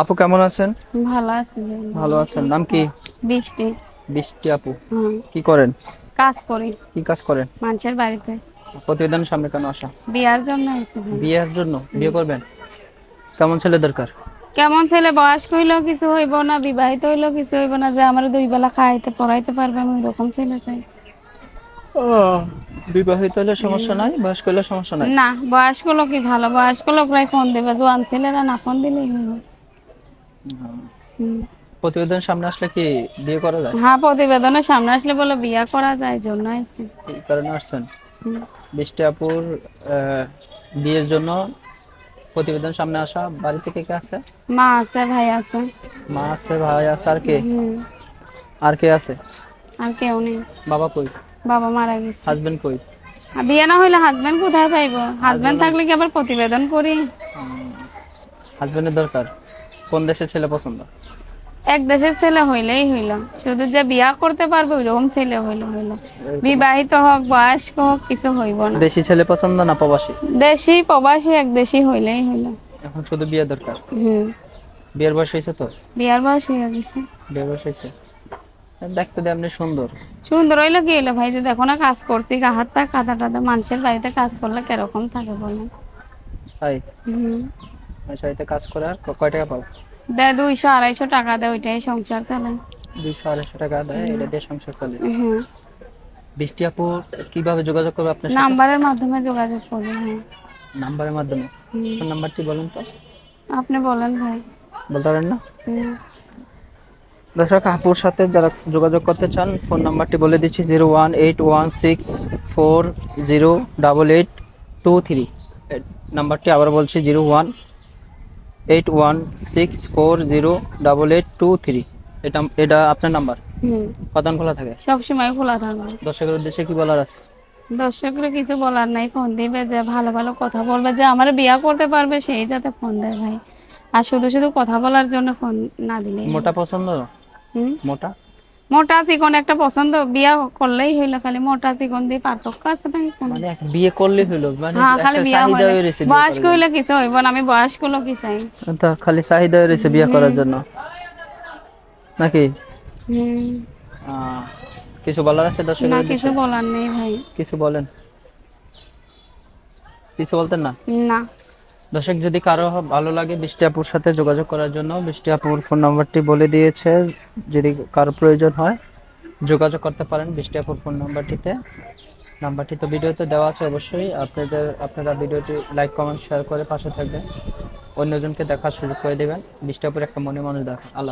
আপু কেমন আছেন? ভালো আছি ভালো আছেন। নাম কি? বৃষ্টি। বৃষ্টি আপু। কি করেন? কাজ করি। কি কাজ করেন? মানুষের বাড়িতে। প্রতিবেদনের সামনে কেন আসা? বিয়ার জন্য। বিয়ের জন্য? বিয়ে করবেন? কেমন ছেলে দরকার? কেমন ছেলে? বয়স্ক হইলেও কিছু হইব না বিবাহিত হইলেও কিছু হইব না যে আমার দুই বেলা খাইতে পড়াইতে পারবে আমি ওরকম ছেলে চাই। বিবাহিত হলে সমস্যা নাই বয়স্ক হলে সমস্যা নাই? না বয়স্ক লোকই ভালো। বয়স্ক লোকরাই ফোন দেবে জোয়ান ছেলেরা না ফোন দিলেই হইব। প্রতিবেদন সামনে আসলে কি বিয়ে করা যায়? হ্যাঁ প্রতিবেদনের সামনে আসলে বলে বিয়া করা যায় জন্য আইছি এই কারণে আসছেন? হুম। বৃষ্টি আপুর আহ, বিয়ের জন্য প্রতিবেদন সামনে আসা বাড়ি থেকে কে আছে? মা আছে ভাই আছে। মা আছে ভাই আছে আর কে? আর কে আছে? আর কেউ নেই। বাবা কই? বাবা মারা গেছে। হাজবেন্ড কই? বিয়ে না হইলে হাজবেন্ড কোথায় পাইবো? হাজবেন্ড থাকলে কি আবার প্রতিবেদন করি? হাজবেন্ডের দরকার? কোন দেশের ছেলে পছন্দ? এক দেশের ছেলে হইলেই হইল। শুধু যে বিয়া করতে পারবে ওইরকম ছেলে হইল হইল। বিবাহিত হোক বয়স্ক হোক কিছু হইব না। দেশি ছেলে পছন্দ না প্রবাসী? দেশি প্রবাসী এক দেশি হইলেই হইল। এখন শুধু বিয়ে দরকার? হুম। বিয়ের বয়স হয়েছে তো? বিয়ার বয়স হয়ে গেছে। বিয়ের বয়স হয়েছে। দেখতে দিয়ে আপনি সুন্দর। সুন্দর হইল কি হইল ভাই? যে দেখো না কাজ করছি হাত পা কাদা টাদা মানুষের বাড়িতে কাজ করলে কীরকম থাকে বলেন তাই? হুম। বাড়িতে কাজ করে আর ক- কয় টাকা পাও দেয় দুইশো আড়াইশো টাকা দেয় ওইটাই সংসার চালায় দুইশো আড়াইশো টাকা দেয় এটা দিয়ে সংসার চলে। বৃষ্টি আপু কীভাবে যোগাযোগ করবে আপনার নাম্বারের মাধ্যমে যোগাযোগ করবে হ্যাঁ। নাম্বারের মাধ্যমে। ফোন নাম্বারটি বলুন তো। আপনি বলেন ভাই। বলতে পারেন না। দর্শক আপুর সাথে যারা যোগাযোগ করতে চান ফোন নাম্বারটি বলে দিচ্ছি zero one eight one six four zero double eight two three. নাম্বারটি আবার বলছি zero one eight one six four zero double eight two three এটা এটা আপনার নাম্বার? হুম। কতক্ষণ খোলা থাকে? সবসময় খোলা থাকে। দর্শকের উদ্দেশ্যে কি বলার আছে? দর্শকরা কিছু বলার নাই ফোন দিবে যে ভালো ভালো কথা বলবে যে আমার বিয়া করতে পারবে সেই যাতে ফোন দেয় ভাই। আর শুধু শুধু কথা বলার জন্য ফোন না দিলে। মোটা পছন্দ? হুম। মোটা? মোটা চিকন একটা পছন্দ বিয়া করলেই হইল খালি মোটা চিকন দিয়ে পার্থক্য আছে নাকি মানে বিয়ে করলে হইল মানে হ্যাঁ খালি বিয়া চাহিদা হইলে। হয়ে রয়েছে বিয়ে বয়স্ক হইলে কিছু হইব না আমি বয়স্ক লোক কি চাই। তা খালি চাহিদা হয়ে রয়েছে বিয়ে করার জন্য। নাকি? কিছু বলার আছে না কিছু বলার নেই ভাই। কিছু বলেন। কিছু বলতেন না? না। দর্শক, যদি কারও ভালো লাগে বৃষ্টি আপুর সাথে যোগাযোগ করার জন্য, বৃষ্টি আপুর ফোন নাম্বারটি বলে দিয়েছে, যদি কারও প্রয়োজন হয়, যোগাযোগ করতে পারেন বৃষ্টি আপুর ফোন নাম্বারটিতে। নাম্বারটি তো ভিডিওতে দেওয়া আছে অবশ্যই, আপনাদের, আপনারা ভিডিওটি লাইক, কমেন্ট, শেয়ার করে পাশে থাকবেন। অন্যজনকে দেখার সুযোগ করে দেবেন। বৃষ্টি আপুর একটা মনে মানুষ দেখ আল্লাহ